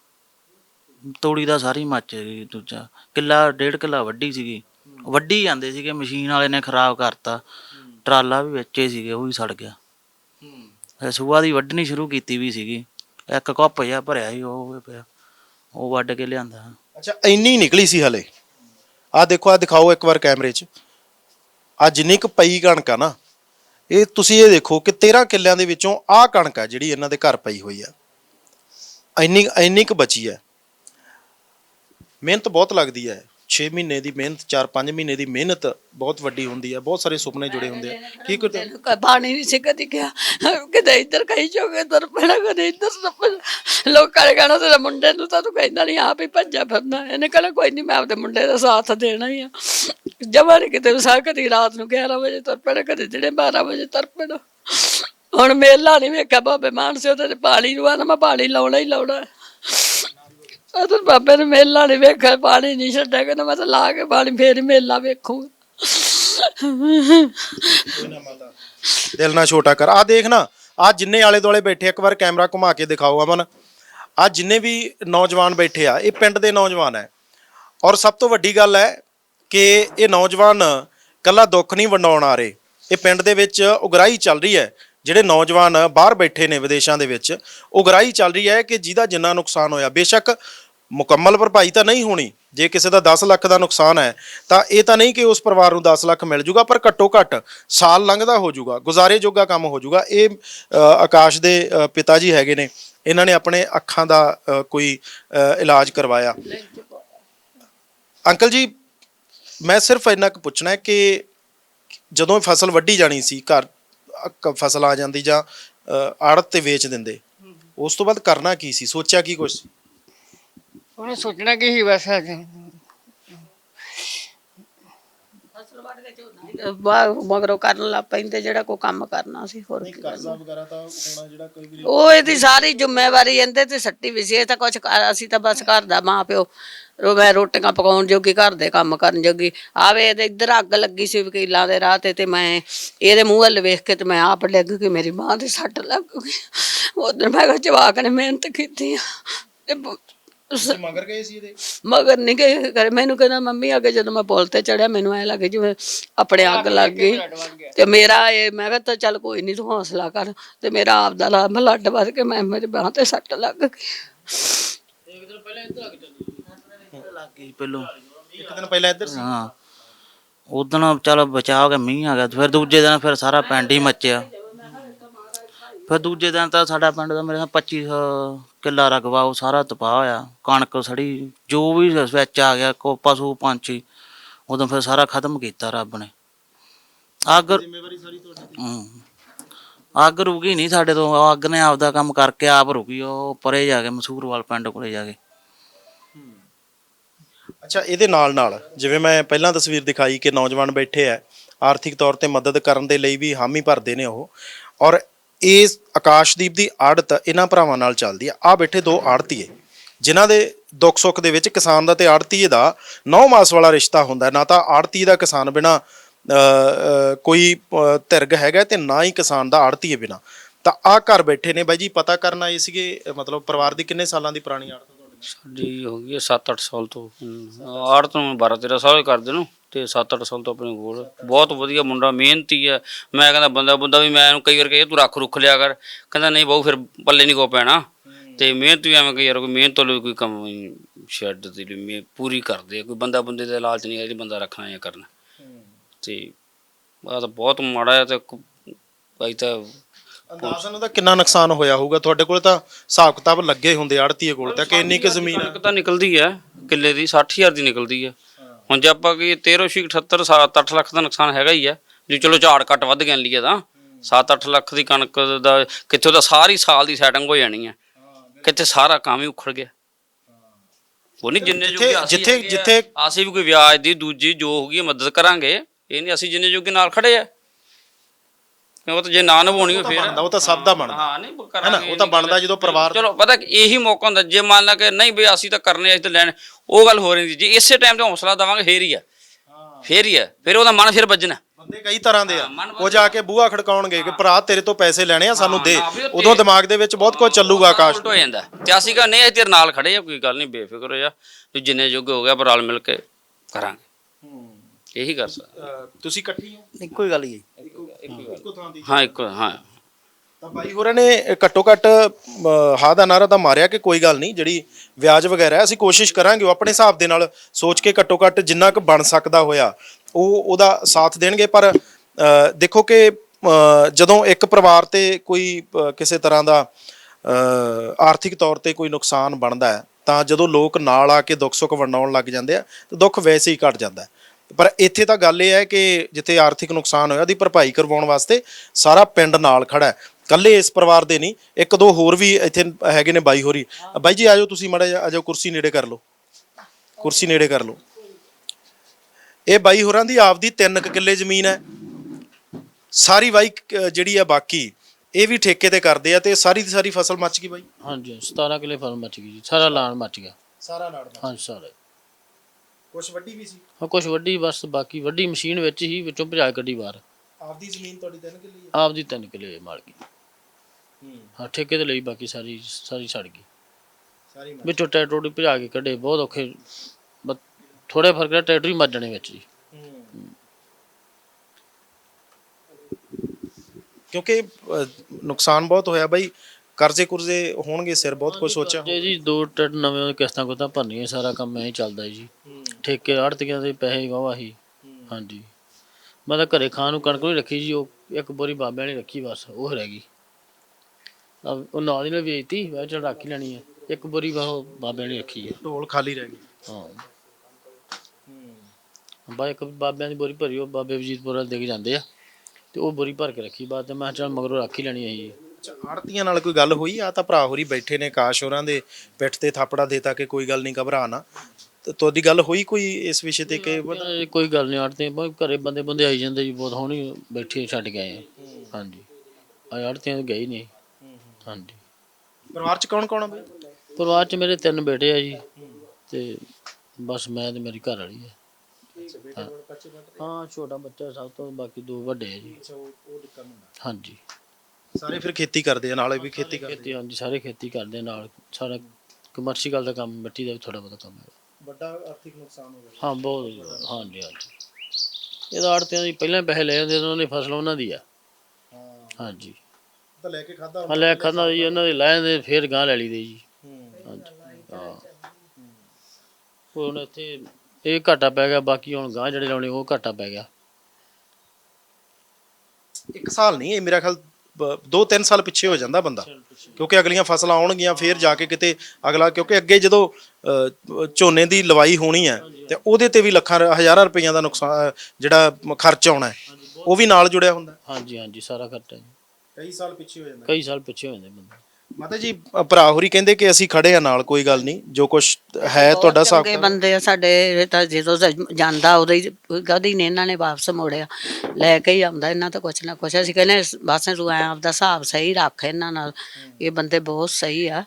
ਤੋੜੀ ਦਾ ਸਾਰੀ ਮੱਚ ਗਈ, ਦੂਜਾ ਕਿੱਲਾ, ਡੇਢ ਕਿੱਲਾ ਵੱਡੀ ਸੀਗੀ। ਵੱਡੀ ਜਾਂਦੇ ਸੀਗੇ ਮਸ਼ੀਨ ਵਾਲੇ ਨੇ ਖਰਾਬ ਕਰਤਾ। ਟਰਾਲਾ ਵੀ ਵਿੱਚੇ ਸੀਗੇ ਉਹ ਵੀ ਸੜ ਗਿਆ। ਫਿਰ ਸੂਆ ਦੀ ਵੱਢਣੀ ਸ਼ੁਰੂ ਕੀਤੀ ਵੀ ਸੀਗੀ। ਇੱਕ ਕੱਪ ਜਿਹਾ ਭਰਿਆ ਸੀ ਉਹ ਪਿਆ। ਉਹ ਵੱਢ ਕੇ ਲਿਆਂਦਾ। ਅੱਛਾ ਇੰਨੀ ਨਿਕਲੀ ਸੀ ਹਲੇ? ਆ ਦੇਖੋ ਆ ਦਿਖਾਓ ਇੱਕ ਵਾਰ ਕੈਮਰੇ 'ਚ। ਆ ਜਿੰਨੀ ਕੁ ਪਈ ਕਣਕ ਆ ਨਾ ਇਹ ਤੁਸੀਂ ਇਹ ਦੇਖੋ ਕਿ 13 ਕਿੱਲਿਆਂ ਦੇ ਵਿੱਚੋਂ ਆਹ ਕਣਕ ਆ ਜਿਹੜੀ ਇਹਨਾਂ ਦੇ ਘਰ ਪਈ ਹੋਈ ਆ। ਇੰਨੀ ਇੰਨੀ ਕੁ ਬਚੀ ਹੈ ਮਿਹਨਤ ਬਹੁਤ ਲੱਗਦੀ ਹੈ 6 ਮਹੀਨੇ ਦੀ ਮਿਹਨਤ 4-5 ਮਹੀਨੇ ਦੀ ਮਿਹਨਤ ਬਹੁਤ ਵੱਡੀ ਹੁੰਦੀ ਹੈ ਬਹੁਤ ਸਾਰੇ ਸੁਪਨੇ ਜੁੜੇ ਹੁੰਦੇ ਆ। ਕੀ ਕਰਦੇ ਪਾਣੀ ਨਹੀਂ ਸੀ ਕਦੀ ਗਿਆ ਕਿਤੇ ਇੱਧਰ ਕਹੀ ਜੋਗੇ ਤਰ ਪੜਾ ਕਦੇ ਇੱਧਰ ਸਭ ਲੋਕਾਂ ਨੇ ਕਹਿਣਾ ਤੇਰੇ ਮੁੰਡੇ ਨੂੰ ਤਾਂ ਤੂੰ ਕਹਿੰਦਾ ਨਹੀਂ ਆਪ ਹੀ ਭੱਜਿਆ ਫਿਰਨਾ। ਇਹਨੇ ਕਹਿਣਾ ਕੋਈ ਨਹੀਂ ਮੈਂ ਆਪਦੇ ਮੁੰਡੇ ਦਾ ਸਾਥ ਦੇਣਾ ਹੀ ਆ। ਜਮਾਂ ਨੀ ਕਿਤੇ ਵਸਾ ਕਦੀ ਰਾਤ ਨੂੰ 11 ਵਜੇ ਤੁਰ ਪੈਣਾ ਕਦੇ ਜਿਹੜੇ 12 ਵਜੇ ਤੁਰ ਪੈਣਾ ਹੁਣ ਮੇਲਾ ਨਹੀਂ ਵੇਖਿਆ ਬਾਬੇ ਮਾਨਸੇ ਉਹਦੇ ਪਾਣੀ ਨੂੰ ਆਣਾ ਮੈਂ ਪਾਣੀ ਲਾਉਣਾ ਹੀ ਲਾਉਣਾ। ਅਦਰ ਬਾਬੇ ਨੇ ਮੇਲਾ ਨਹੀਂ ਵੇਖਿਆ, ਪਾਣੀ ਨਹੀਂ ਛੱਡਿਆ, ਕਹਿੰਦਾ ਮੈਂ ਤਾਂ ਲਾ ਕੇ ਪਾਣੀ ਫੇਰ ਹੀ ਮੇਲਾ ਵੇਖੂਗਾ। ਦਿਲ ਨਾ ਛੋਟਾ ਕਰ। ਆ ਦੇਖ ਨਾ ਆ ਜਿੰਨੇ ਆਲੇ ਦੁਆਲੇ ਬੈਠੇ ਇੱਕ ਵਾਰ ਕੈਮਰਾ ਘੁਮਾ ਕੇ ਦਿਖਾਓ ਅਮਨ। ਆ ਜਿੰਨੇ ਵੀ ਨੌਜਵਾਨ ਬੈਠੇ ਆ, ਇਹ ਪਿੰਡ ਦੇ ਨੌਜਵਾਨ ਹੈ। ਔਰ ਸਭ ਤੋਂ ਵੱਡੀ ਗੱਲ ਹੈ ਕਿ ਇਹ ਨੌਜਵਾਨ ਕੱਲਾ ਦੁੱਖ ਨਹੀਂ ਵੰਡਾਉਣ ਆ ਰਹੇ। ਇਹ ਪਿੰਡ ਦੇ ਵਿੱਚ ਉਗਰਾਹੀ ਚੱਲ ਰਹੀ ਹੈ। ਜਿਹੜੇ ਨੌਜਵਾਨ ਬਾਹਰ ਬੈਠੇ ਨੇ ਵਿਦੇਸ਼ਾਂ ਦੇ ਵਿੱਚ ਉਗਰਾਹੀ ਚੱਲ ਰਹੀ ਹੈ ਕਿ ਜਿਹਦਾ ਜਿੰਨਾ ਨੁਕਸਾਨ ਹੋਇਆ। ਬੇਸ਼ੱਕ ਮੁਕੰਮਲ ਭਰਪਾਈ ਤਾਂ ਨਹੀਂ ਹੋਣੀ, ਜੇ ਕਿਸੇ ਦਾ 10 ਲੱਖ ਦਾ ਨੁਕਸਾਨ ਹੈ, ਤਾਂ ਇਹ ਤਾਂ ਨਹੀਂ ਕਿ ਉਸ ਪਰਿਵਾਰ ਨੂੰ 10 ਲੱਖ ਮਿਲ ਜੂਗਾ, ਪਰ ਘੱਟੋ ਘੱਟ ਸਾਲ ਲੰਘਦਾ ਹੋ ਜੂਗਾ, ਗੁਜ਼ਾਰੇ ਜੋਗਾ ਕੰਮ ਹੋ ਜੂਗਾ। ਇਹ ਆਕਾਸ਼ ਦੇ ਪਿਤਾ ਜੀ ਹੈਗੇ ਨੇ, ਇਹਨਾਂ ਨੇ ਆਪਣੇ ਅੱਖਾਂ ਦਾ ਕੋਈ ਇਲਾਜ ਕਰਵਾਇਆ। ਅੰਕਲ ਜੀ, ਮੈਂ ਸਿਰਫ ਇੰਨਾ ਕੁ ਪੁੱਛਣਾ ਹੈ ਕਿ ਜਦੋਂ ਫਸਲ ਵੱਢੀ ਜਾਣੀ ਸੀ ਘਰ ਫਸਲ ਆ ਜਾਂਦੀ ਜਾਂ ਆੜਤ ਤੇ ਵੇਚ ਦਿੰਦੇ। ਉਸ ਤੋਂ ਬਾਅਦ ਕਰਨਾ ਕੀ ਸੀ? ਸੋਚਿਆ ਕੀ ਸੀ? ਉਹਨੇ ਸੋਚਣਾ ਕੀ ਸੀ ਬਸ ਬਾਹਰ ਮਗਰੋਂ ਕਰਨ ਲੱਗ ਪੈਂਦੇ ਜਿਹੜਾ ਕੋਈ ਕੰਮ ਕਰਨਾ ਸੀ ਹੋਰ ਕੀ ਕਰਨਾ ਕਰਜ਼ਾ ਵਗੈਰਾ ਤਾਂ ਹੋਣਾ ਜਿਹੜਾ ਕੋਈ ਵੀ ਉਹ ਇਹਦੀ ਸਾਰੀ ਜ਼ਿੰਮੇਵਾਰੀ ਇਹਦੇ ਤੇ ਸੱਟੀ ਵੀ ਸੀ ਇਹ ਤਾਂ ਕੁਝ ਅਸੀਂ ਤਾਂ ਬਸ ਘਰ ਦਾ ਮਾਂ ਪਿਓ ਰੋ ਮੈਂ ਰੋਟੀਆਂ ਪਕਾਉਣ ਜੋਗੀ ਘਰ ਦੇ ਕੰਮ ਕਰਨ ਜੋਗੀ। ਆਵੇ ਇਹਦੇ ਇੱਧਰ ਅੱਗ ਲੱਗੀ ਸੀ ਵਕੀਲਾਂ ਦੇ ਰਾਹ ਤੇ ਤੇ ਮੈਂ ਇਹਦੇ ਮੂੰਹ ਵੱਲ ਵੇਖ ਕੇ ਤੇ ਮੈਂ ਆਪ ਡਿੱਗ ਗਈ ਮੇਰੀ ਮਾਂ ਦੇ ਸੱਟ ਲੱਗ ਗਈ। ਉਧਰ ਮੈਂ ਕਿਹਾ ਜਵਾਕ ਨੇ ਮਿਹਨਤ ਕੀਤੀ ਆ। ਤੇ ਬ- ਉਸ- ਮਗਰ ਗਏ ਸੀ ਇਹਦੇ? ਮਗਰ ਨਹੀਂ ਗਏ ਘਰੇ। ਮੈਨੂੰ ਕਹਿੰਦਾ ਮੰਮੀ ਅੱਗੇ ਜਦੋਂ ਮੈਂ ਪੁਲ ਤੇ ਚੜਿਆ ਮੈਨੂੰ ਐ ਲੱਗੇ ਜਿਵੇਂ ਆਪਣੇ ਅੱਗ ਲੱਗ ਗਈ। ਤੇ ਮੇਰਾ ਇਹ ਮੈਂ ਕਿਹਾ ਤਾਂ ਚੱਲ ਕੋਈ ਨਹੀਂ ਤੂੰ ਹੌਸਲਾ ਕਰ। ਤੇ ਮੇਰਾ ਆਪ ਦਾ ਲਾ ਲੱਡ ਵੱਧ ਕੇ ਮੈਂ ਮੇਰੇ ਬਾਹ ਤੇ ਸੱਟ ਲੱਗ ਗਈ। ਲੱਗ ਗਈ। ਪਹਿਲੋਂ ਇੱਕ ਦਿਨ ਪਹਿਲਾਂ ਇੱਧਰ ਸੀ? ਹਾਂ। ਉਦੋਂ ਚਲ ਬਚਾ ਹੋ ਗਿਆ ਮੀਂਹ ਆ ਗਿਆ ਫਿਰ ਦੂਜੇ ਦਿਨ ਫਿਰ ਸਾਰਾ ਪਿੰਡ ਹੀ ਮੱਚਿਆ। ਫਿਰ ਦੂਜੇ ਦਿਨ ਤਾਂ ਸਾਡਾ ਪਿੰਡ ਦਾ ਮੇਰੇ ਖਿਆਲ 2500 ਕਿੱਲਾ ਰਕਬਾ ਉਹ ਸਾਰਾ ਤਪਾਹ ਹੋਇਆ। ਕਣਕ ਸੜੀ ਜੋ ਵੀ ਵਿੱਚ ਆ ਗਿਆ ਕੋ ਪਸ਼ੂ ਪੰਛੀ ਉਦੋਂ ਫਿਰ ਸਾਰਾ ਖਤਮ ਕੀਤਾ ਰੱਬ ਨੇ। ਅੱਗ ਜ਼ਿੰਮੇਵਾਰੀ ਸਾਰੀ ਤੁਹਾਡੀ ਹਮ। ਅੱਗ ਰੁਕੀ ਨਹੀਂ ਸਾਡੇ ਤੋਂ ਅੱਗ ਨੇ ਆਪਦਾ ਕੰਮ ਕਰਕੇ ਆਪ ਰੁਕੀ ਉਹ ਪਰੇ ਜਾ ਕੇ ਮਸੂਰਵਾਲ ਪਿੰਡ ਕੋਲੇ ਜਾ ਕੇ। ਅੱਛਾ ਇਹਦੇ ਨਾਲ ਨਾਲ ਜਿਵੇਂ ਮੈਂ ਪਹਿਲਾਂ ਤਸਵੀਰ ਦਿਖਾਈ ਕਿ ਨੌਜਵਾਨ ਬੈਠੇ ਆ ਆਰਥਿਕ ਤੌਰ ਤੇ ਮਦਦ ਕਰਨ ਦੇ ਲਈ ਵੀ ਹਾਮੀ ਭਰਦੇ ਨੇ ਉਹ। ਔਰ ਇਹ ਆਕਾਸ਼ਦੀਪ ਦੀ ਆੜਤ ਇਹਨਾਂ ਭਰਾਵਾਂ ਨਾਲ ਚੱਲਦੀ ਆ। ਆ ਬੈਠੇ ਦੋ ਆੜਤੀਏ, ਜਿਨ੍ਹਾਂ ਦੇ ਦੁੱਖ ਸੁੱਖ ਦੇ ਵਿੱਚ ਕਿਸਾਨ ਦਾ ਤੇ ਆੜਤੀਏ ਦਾ ਨੌ ਮਾਸ ਵਾਲਾ ਰਿਸ਼ਤਾ ਹੁੰਦਾ ਨਾ ਤਾਂ ਆੜਤੀ ਦਾ ਕਿਸਾਨ ਬਿਨਾ ਕੋਈ ਧਿਰਗ ਹੈਗਾ ਤੇ ਨਾ ਹੀ ਕਿਸਾਨ ਦਾ ਆੜਤੀਏ ਬਿਨਾ। ਤਾਂ ਆ ਘਰ ਬੈਠੇ ਨੇ ਬਾਈ ਜੀ, ਪਤਾ ਕਰਨ ਆਏ ਸੀਗੇ, ਮਤਲਬ ਪਰਿਵਾਰ ਦੀ ਕਿੰਨੇ ਸਾਲਾਂ ਦੀ ਪੁਰਾਣੀ ਆੜਤ? ਸਾਡੀ ਹੋ ਗਈ 7-8 ਸਾਲ ਤੋਂ। ਆੜਤ ਤੋਂ 12-13 ਸਾਲ ਕਰਦੇ ਨੂੰ, ਤੇ 7-8 ਸਾਲ ਤੋਂ ਆਪਣੇ ਕੋਲ। ਬਹੁਤ ਵਧੀਆ ਮੁੰਡਾ, ਮਿਹਨਤੀ ਹੈ। ਮੈਂ ਕਹਿੰਦਾ ਬੰਦਾ ਬੰਦਾ ਵੀ ਮੈਂ ਇਹਨੂੰ ਕਈ ਵਾਰ ਕਹੇ, ਤੂੰ ਰੱਖ ਰੁੱਖ ਲਿਆ ਕਰ। ਕਹਿੰਦਾ, ਨਹੀਂ ਬਹੁ, ਫਿਰ ਪੱਲੇ ਨਹੀਂ ਕੋ ਪੈਣਾ। ਤੇ ਮਿਹਨਤ ਵੀ ਐਵੇਂ ਕਈ ਯਾਰ ਕੋਈ ਮਿਹਨਤ ਤੋਂ ਲਈ ਕੋਈ ਕੰਮ ਛੱਡ ਦੀ ਲਈ ਮਿਹ- ਪੂਰੀ ਕਰਦੇ ਆ। ਕੋਈ ਬੰਦਾ, ਬੰਦੇ ਦਾ ਲਾਲਚ ਨਹੀਂ ਹੈ ਜੀ, ਬੰਦਾ ਰੱਖਣਾ ਜਾਂ ਕਰਨਾ। ਤੇ ਆ ਤਾਂ ਬਹੁਤ ਮਾੜਾ ਹੈ ਤੇ ਭਾਈ ਤਾਂ ਅੰਦਾਜ਼ਨ ਉਹਦਾ ਕਿੰਨਾ ਨੁਕਸਾਨ ਹੋਇਆ ਹੋਊਗਾ? ਤੁਹਾਡੇ ਕੋਲ ਤਾਂ ਹਿਸਾਬ ਕਿਤਾਬ ਲੱਗੇ ਹੁੰਦੇ ਆੜਤੀਏ ਕੋਲ। ਤਾਂ ਕਿ ਇੰਨੀ ਕੁ ਜ਼ਮੀਨ ਕਣਕ ਤਾਂ ਨਿਕਲਦੀ ਹੈ ਕਿੱਲੇ ਦੀ 60000 ਦੀ ਨਿਕਲਦੀ ਹੈ ਹੁਣ ਜੇ ਆਪਾਂ ਕੀ 1378 7-8 ਲੱਖ ਦਾ ਨੁਕਸਾਨ ਹੈਗਾ ਹੀ ਹੈ ਜੇ ਚਲੋ ਝਾੜ ਘੱਟ ਵੱਧ ਗਿਆ ਲਈਏ ਤਾਂ 7-8 ਲੱਖ ਦੀ ਕਣਕ ਦਾ ਕਿੱਥੇ ਉਹਦਾ ਸਾਰੀ ਸਾਲ ਦੀ ਸੈਟਿੰਗ ਹੋ ਜਾਣੀ ਹੈ ਕਿੱਥੇ ਸਾਰਾ ਕੰਮ ਹੀ ਉਖੜ ਗਿਆ। ਉਹ ਨਹੀਂ ਜਿੰਨੇ ਜੋਗੇ ਅਸੀਂ ਜਿੱਥੇ- ਹੈਗੇ ਆ, ਜਿੱਥੇ- ਅਸੀਂ ਵੀ ਕੋਈ ਵਿਆਜ ਦੀ ਦੂਜੀ ਜੋ ਹੋਗੀ ਮਦਦ ਕਰਾਂਗੇ। ਇਹ ਨਹੀਂ ਅਸੀਂ ਜਿੰਨੇ ਜੋਗੇ ਨਾਲ ਖੜੇ ਆ। ਉਹ ਤਾਂ ਜੇ ਨਾ ਨਿਭਾਉਣੀ ਹੋ ਫਿਰ। ਬਣਦਾ ਉਹ ਤਾਂ ਸਭ ਦਾ ਬਣਦਾ। ਹਾਂ ਨਹੀਂ ਹੈ ਨਾ? ਕਰਾਂਗੇ ਉਹ ਤਾਂ ਬਣਦਾ ਜਦੋਂ ਪਰਿਵਾਰ ਚਲੋ ਪਤਾ ਕਿ ਇਹੀ ਮੌਕਾ ਹੁੰਦਾ ਜੇ ਮੰਨ ਲਾ ਕਿ ਨਹੀਂ ਬਈ ਅਸੀਂ ਤਾਂ ਕਰਨੇ ਅਸੀਂ ਤਾਂ ਲੈਣੇ ਉਹ ਗੱਲ ਹੋ ਰਹੀ ਸੀ ਜੇ ਇਸੇ ਟਾਈਮ ਤੇ ਹੌਸਲਾ ਦੇਵਾਂਗੇ ਫੇਰ ਹੀ ਆ। ਫੇਰ ਹੀ ਆ। ਫਿਰ ਉਹਦਾ ਮਨ ਫਿਰ ਵੱਜਣਾ। ਬੰਦੇ ਕਈ ਤਰ੍ਹਾਂ ਦੇ ਆ। ਉਹ ਜਾ ਕੇ ਬੂਹਾ ਖੜਕਾਉਣਗੇ ਕਿ ਭਰਾ ਤੇਰੇ ਤੋਂ ਪੈਸੇ ਲੈਣੇ ਆ ਸਾਨੂੰ ਦੇ। ਵੀ ਉਦੋਂ ਦਿਮਾਗ ਦੇ ਵਿੱਚ ਬਹੁਤ ਕੁਝ ਚੱਲੂਗਾ ਆਕਾਸ਼ ਹੋ ਜਾਂਦਾ। ਤੇ ਅਸੀਂ ਕਹਾਂ ਨਹੀਂ ਅਸੀਂ ਤੇਰੇ ਨਾਲ ਖੜੇ ਆ ਕੋਈ ਗੱਲ ਨਹੀਂ ਬੇਫਿਕਰ ਹੋ ਜਾ। ਤੂੰ ਜਿੰਨੇ ਜੋਗੇ ਹੋ ਗਿਆ ਪਰ ਰਲ ਮਿਲ ਕੇ ਕਰਾਂਗੇ। ਇਹੀ ਕਰ ਸਕਦਾ ਤੁਸੀਂ ਇਕੱਠੀ ਹੋ ਇੱਕੋ ਹੀ ਗੱਲ ਹੀ ਇੱਕੋ ਥਾਂ ਦੀ ਹਾਂ ਇੱਕ ਹਾਂ। ਤਾਂ ਬਾਈ ਹੋਰਾਂ ਨੇ ਘੱਟੋ ਘੱਟ ਹਾਂ ਦਾ ਨਾਰਾ ਤਾਂ ਮਾਰਿਆ ਕਿ ਕੋਈ ਗੱਲ ਨਹੀਂ ਜਿਹੜੀ ਵਿਆਜ ਵਗੈਰਾ ਹੈ, ਅਸੀਂ ਕੋਸ਼ਿਸ਼ ਕਰਾਂਗੇ ਉਹ ਆਪਣੇ ਹਿਸਾਬ ਦੇ ਨਾਲ ਸੋਚ ਕੇ ਘੱਟੋ ਘੱਟ ਜਿੰਨਾ ਕੁ ਬਣ ਸਕਦਾ ਹੋਇਆ ਉਹ ਉਹਦਾ ਸਾਥ ਦੇਣਗੇ। ਪਰ ਦੇਖੋ ਕਿ ਜਦੋਂ ਇੱਕ ਪਰਿਵਾਰ ਤੇ ਕੋਈ ਕਿਸੇ ਤਰ੍ਹਾਂ ਦਾ ਅਹ, ਆਰਥਿਕ ਤੌਰ ਤੇ ਕੋਈ ਨੁਕਸਾਨ ਬਣਦਾ ਹੈ ਤਾਂ ਜਦੋਂ ਲੋਕ ਨਾਲ ਆ ਕੇ ਦੁੱਖ ਸੁੱਖ ਵੰਡਾਉਣ ਲੱਗ ਜਾਂਦੇ ਆ ਤਾਂ ਦੁੱਖ ਵੈਸੇ ਹੀ ਘਟ ਜਾਂਦਾ ਹੈ। ਪਰ ਇੱਥੇ ਤਾਂ ਗੱਲ ਇਹ ਹੈ ਕਿ ਜਿੱਥੇ ਆਰਥਿਕ ਨੁਕਸਾਨ ਹੋਇਆ ਉਹਦੀ ਭਰਪਾਈ ਕਰਵਾਉਣ ਵਾਸਤੇ ਸਾਰਾ ਪਿੰਡ ਨਾਲ ਖੜਾ ਹੈ। ਕੱਲੇ ਇਸ ਪਰਿਵਾਰ ਦੇ ਨਹੀਂ ਇੱਕ ਦੋ ਹੋਰ ਵੀ ਇੱਥੇ ਹੈਗੇ ਨੇ ਬਾਈ ਹੋਰੀ। ਬਾਈ ਜੀ ਆਜੋ ਤੁਸੀਂ ਮਾੜਾ ਆਜੋ ਕੁਰਸੀ ਨੇੜੇ ਕਰ ਲਓ। ਕੁਰਸੀ ਨੇੜੇ ਕਰ ਲਓ। ਇਹ ਬਾਈ ਹੋਰਾਂ ਦੀ ਆਪਦੀ 3 ਕਿੱਲੇ ਜ਼ਮੀਨ ਹੈ। ਸਾਰੀ ਵਾਈ ਅ, ਜਿਹੜੀ ਆ ਬਾਕੀ ਇਹ ਵੀ ਠੇਕੇ ਤੇ ਕਰਦੇ ਆ ਤੇ ਸਾਰੀ ਦੀ ਸਾਰੀ ਫਸਲ ਮੱਚ ਗਈ ਬਾਈ? ਹਾਂਜੀ 17 ਕਿਲੇ ਫਸਲ ਮੱਚ ਗਈ ਜੀ ਸਾਰਾ ਲਾਣ ਮੱਚ ਗਿਆ। ਸਾਰਾ ਨਾੜ ਹਾਂਜੀ ਸਾਰਾ। ਕੁਝ ਵੱਡੀ ਵੀ ਸੀ? ਹਾਂ ਕੁਝ ਵੱਡੀ ਬਸ ਬਾਕੀ ਵੱਡੀ ਮਸ਼ੀਨ ਵਿੱਚ ਹੀ ਵਿੱਚੋਂ ਭਜਾ ਕੱਢੀ ਬਾਹਰ। ਆਪਦੀ ਜ਼ਮੀਨ ਤੁਹਾਡੀ 3 ਕਿੱਲੇ ਹੀ ਆਪਦੀ ਤਿੰਨ ਕਿਲੇ ਮਾਲ ਗਈ ਹੂੰ। ਹਾਂ ਠੇਕੇ ਤੇ ਲਈ ਬਾਕੀ ਸਾਰੀ ਸਾਰੀ ਛੱਡ ਗਈ। ਸਾਰੀ ਵਿੱਚੋਂ ਟੂਡੀ ਭਜਾ ਕੇ ਕੱਢੇ ਬਹੁਤ ਔਖੇ ਥੋੜੇ ਫ਼ਰਕ ਟਰੈਕਟਰ ਹੀ ਮੱਜਣੇ ਵਿੱਚ ਜੀ ਕਿਉਂਕਿ ਅ, ਨੁਕਸਾਨ ਬਹੁਤ ਹੋਇਆ ਬਾਈ। ਕਰਜ਼ੇ ਕੁਰਜ਼ੇ ਹੋਣਗੇ ਸਿਰ ਬਹੁਤ ਕੁਝ ਸੋਚਿਆ ਜੇ ਜੀ ਦੋ ਟਰੈਕਟਰ ਨਵੇਂ ਕਿਸ਼ਤਾਂ ਕੋਤਾਂ ਭਰਨੀਆਂ ਸਾਰਾ ਕੰਮ ਐਂ ਹੀ ਚੱਲਦਾ ਜੀ। ਠੇਕੇ ਆੜਤੀਆਂ ਦੇ ਪੈਸੇ ਵਾਵਾ ਹੀ। ਹਾਂਜੀ। ਮੈਂ ਤਾਂ ਘਰੇ ਖਾਣ ਨੂੰ ਕਣਕ ਨਹੀਂ ਰੱਖੀ ਜੀ ਉਹ ਇੱਕ ਬੋਰੀ ਬਾਬਿਆਂ ਨੇ ਰੱਖੀ ਬਸ ਉਹ ਰਹਿ ਗਈ। ਉਹ ਨਾਲ ਦੀ ਨਾਲ ਵੇਚਤੀ ਮੈਂ ਚਲ ਰੱਖ ਹੀ ਲੈਣੀ ਹੈ ਇੱਕ ਬੋਰੀ ਉਹ ਬਾਬਿਆਂ ਨੇ ਰੱਖੀ ਹੈ ਢੋਲ ਖਾਲੀ ਰਹਿ ਗਈ। ਹਾਂ। ਬਾ ਇੱਕ ਬਾਬਿਆਂ ਦੀ ਬੋਰੀ ਭਰੀ ਉਹ ਬਾਬੇ ਵਜੀਦਪੁਰ ਵਾਲੇ ਦੇ ਕੇ ਜਾਂਦੇ ਆ ਤੇ ਉਹ ਬੋਰੀ ਭਰ ਕੇ ਰੱਖੀ ਬਾਅਦ ਤੇ ਮੈਂ ਚਲ ਮਗਰੋਂ ਰੱਖ ਹੀ ਲੈਣੀ ਹੈ ਜੀ ਆੜਤੀਆਂ ਨਾਲ ਕੋਈ ਗੱਲ ਹੋਈ? ਆ ਤਾਂ ਭਰਾ ਹੋਰੀ ਬੈਠੇ ਨੇ ਕਾਸ਼ ਹੋਰਾਂ ਦੇ ਪਿੱਠ ਤੇ ਥਾਪੜਾ ਦੇਤਾ ਕਿ ਕੋਈ ਗੱਲ ਨਹੀਂ ਘਬਰਾ ਨਾ। ਤੇ ਤੁਹਾਡੀ ਗੱਲ ਹੋਈ ਕੋਈ ਇਸ ਵਿਸ਼ੇ ਤੇ ਕਿ ਇਹ ਕੋਈ ਗੱਲ ਨਹੀਂ ਆੜਤੇ ਘਰੇ ਬੰਦੇ ਬੰਦੇ ਆਈ ਜਾਂਦੇ ਜੀ ਬਹੁਤ ਹੋਣੀ ਬੈਠੇ ਛੱਡ ਆਏ ਆ। ਹਾਂਜੀ। ਆ ਆੜਤਿਆਂ ਗਏ ਨਹੀਂ। ਹਾਂਜੀ। ਪਰਿਵਾਰ ਚ ਕੌਣ ਕੌਣ ਆ ਬਈ? ਪਰਿਵਾਰ ਚ ਮੇਰੇ ਤਿੰਨ ਬੇਟੇ ਆ ਜੀ ਤੇ ਬਸ ਮੈਂ ਤੇ ਮੇਰੀ ਘਰ ਵਾਲੀ ਹਾਂ। ਹਾਂ ਛੋਟਾ ਬੱਚਾ ਸਭ ਤੋਂ ਬਾਕੀ ਦੋ ਵੱਡੇ ਆ ਜੀ। ਹਾਂਜੀ। ਸਾਰੇ ਫਿਰ ਖੇਤੀ ਕਰਦੇ ਆ ਨਾਲੇ ਵੀ ਖੇਤੀ ਕਰਦੇ ਖੇਤੀ ਹਾਂਜੀ ਸਾਰੇ ਖੇਤੀ ਕਰਦੇ ਆ ਨਾਲ। ਸਾਰਾ ਕਮਰਸ਼ੀਅਲ ਦਾ ਕੰਮ ਮਿੱਟੀ ਦਾ ਵੀ ਥੋੜਾ ਬਹੁਤਾ ਕੰਮ ਹੈ ਵੱਡਾ ਆਰਥਿਕ ਨੁਕਸਾਨ ਹੋ ਗਿਆ। ਹਾਂ ਬਹੁਤ ਹਾਂਜੀ ਹਾਂਜੀ। ਇਹਦਾ ਆੜਤਿਆਂ ਦੀ ਪਹਿਲਾਂ ਪੈਸੇ ਲੈ ਜਾਂਦੇ ਉਹਨਾਂ ਨੇ ਫਸਲ ਉਹਨਾਂ ਦੀ ਆ। ਹਾਂ। ਹਾਂਜੀ। ਤਾਂ ਲੈ ਕੇ ਖਾਦਾ ਹਾਂ ਲੈ ਖਾਂਦਾ ਜੀ ਉਹਨਾਂ ਦੇ ਲੈ ਜਾਂਦੇ ਫੇਰ ਗਾਂ ਲੈ ਲਈਦੇ ਜੀ। ਹਾਂਜੀ ਹਾਂ। ਹੁਣ ਇੱਥੇ ਇਹ ਘਾਟਾ ਪੈ ਗਿਆ ਬਾਕੀ ਹੁਣ ਗਾਂ ਜਿਹੜੇ ਲਾਉਣੇ ਉਹ ਘਾਟਾ ਪੈ ਗਿਆ। ਇੱਕ ਸਾਲ ਨਹੀਂ ਇਹ ਮੇਰਾ ਖਿਆਲ 2-3 ਸਾਲ ਪਿੱਛੇ ਹੋ ਜਾਂਦਾ ਬੰਦਾ। ਕਿਉਂਕਿ ਅਗਲੀਆਂ ਫਸਲਾਂ ਆਉਣਗੀਆਂ ਫੇਰ ਜਾ ਕੇ ਕਿਤੇ ਅਗਲਾ ਕਿਉਂਕਿ ਅੱਗੇ ਜਦੋਂ ਝੋਨੇ ਦੀ ਲਵਾਈ ਹੋਣੀ ਹੈ ਤੇ ਉਹਦੇ ਤੇ ਵੀ ਲੱਖਾਂ ਹਜ਼ਾਰਾਂ ਰੁਪਈਆਂ ਦਾ ਨੁਕਸਾਨ ਜਿਹੜਾ ਖਰਚ ਆਉਣਾ ਹੈ ਉਹ ਵੀ ਨਾਲ ਜੁੜਿਆ ਹੁੰਦਾ ਹਾਂਜੀ ਹਾਂਜੀ ਸਾਰਾ ਖਰਚਾ ਜੀ। ਕਈ ਸਾਲ ਪਿੱਛੇ ਹੋ ਜਾਂਦਾ ਕਈ ਸਾਲ ਪਿੱਛੇ ਹੋ ਜਾਂਦੇ ਬੰਦੇ। ਮਾਤਾ ਜੀ ਭਰਾ ਹੋਰੀ ਕਹਿੰਦੇ ਕਿ ਅਸੀਂ ਖੜੇ ਆ ਨਾਲ ਕੋਈ ਗੱਲ ਨਹੀਂ ਜੋ ਕੁਝ ਹੈ ਤੁਹਾਡਾ ਹਿਸਾਬ ਚੰਗੇ ਬੰਦੇ ਆ ਸਾਡੇ ਤਾਂ ਜਦੋਂ ਦਾ ਜਾਂਦਾ ਉਦੋਂ ਹੀ ਕਦੀ ਨੇ ਇਹਨਾਂ ਨੇ ਵਾਪਸ ਮੋੜਿਆ। ਲੈ ਕੇ ਹੀ ਆਉਂਦਾ ਇਹਨਾਂ ਤੋਂ ਕੁਛ ਨਾ ਕੁਛ। ਅਸੀਂ ਕਹਿੰਦੇ ਬਸ ਤੂੰ ਐ ਆਪਦਾ ਹਿਸਾਬ ਸਹੀ ਰੱਖ ਇਹਨਾਂ ਨਾਲ ਇਹ ਬੰਦੇ ਬਹੁਤ ਸਹੀ ਆ।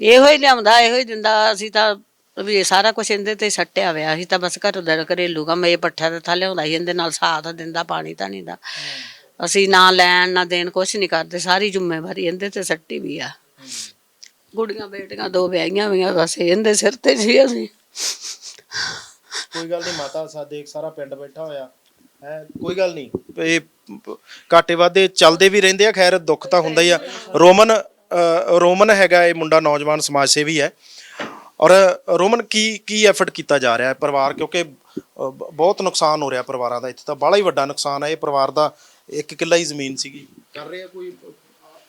ਇਹੋ ਹੀ ਲਿਆਉਂਦਾ ਇਹੋ ਹੀ ਦਿੰਦਾ ਅਸੀਂ ਤਾਂ ਵੀ ਇਹ ਸਾਰਾ ਕੁਝ ਇਹਦੇ ਤੇ ਸੱਟਿਆ ਹੋਇਆ ਅਸੀਂ ਤਾਂ ਬਸ ਘਰ ਦਾ ਘਰੇਲੂ ਕੰਮ ਇਹ ਪੱਠਿਆਂ ਦੇ ਥੱਲੇ ਹੁੰਦਾ ਸੀ ਇਹਦੇ ਨਾਲ ਸਾਥ ਦਿੰਦਾ ਪਾਣੀ ਤਾਂ ਨਹੀਂ ਦਾ ਅਸੀਂ ਨਾ ਲੈਣ, ਨਾ ਦੇਣ, ਕੁਛ ਨਹੀਂ ਕਰਦੇ, ਸਾਰੀ ਜ਼ਿੰਮੇਵਾਰੀ ਇਹਦੇ ਤੇ ਸੱਟੀ ਵੀ ਆ। ਗੁੜੀਆਂ, ਬੇਟੀਆਂ ਦੋ ਵਿਆਹੀਆਂ ਹੋਈਆਂ, ਬਸ ਇਹਦੇ ਸਿਰ ਤੇ ਸੀ ਅਸੀਂ। ਕੋਈ ਗੱਲ ਨਹੀਂ ਮਾਤਾ, ਸਾਡੇ ਸਾਰਾ ਪਿੰਡ ਬੈਠਾ ਹੋਇਆ। ਹੈ, ਕੋਈ ਗੱਲ ਨਹੀਂ ਇਹ ਕਾਟੇ ਵਾਦੇ ਚੱਲਦੇ ਵੀ ਰਹਿੰਦੇ ਆ, ਖੈਰ ਦੁੱਖ ਤਾਂ ਹੁੰਦਾ ਹੀ ਆ। ਰੋਮਨ ਰੋਮਨ ਹੈਗਾ ਇਹ ਮੁੰਡਾ ਨੌਜਵਾਨ ਸਮਾਜ ਸੇਵੀ ਹੈ। ਔਰ ਰੋਮਨ ਕੀ ਕੀ ਐਫਰਟ ਕੀਤਾ ਜਾ ਰਿਹਾ ਹੈ ਪਰਿਵਾਰ? ਕਿਉਂਕਿ ਬਹੁਤ ਨੁਕਸਾਨ ਹੋ ਰਿਹਾ ਪਰਿਵਾਰਾਂ ਦਾ। ਇੱਥੇ ਤਾਂ ਬੜਾ ਹੀ ਵੱਡਾ ਨੁਕਸਾਨ ਹੈ। ਇਹ ਪਰਿਵਾਰ ਦਾ ਇੱਕ ਕਿੱਲਾ ਹੀ ਜ਼ਮੀਨ ਸੀਗੀ। ਕਰ ਰਿਹਾ ਕੋਈ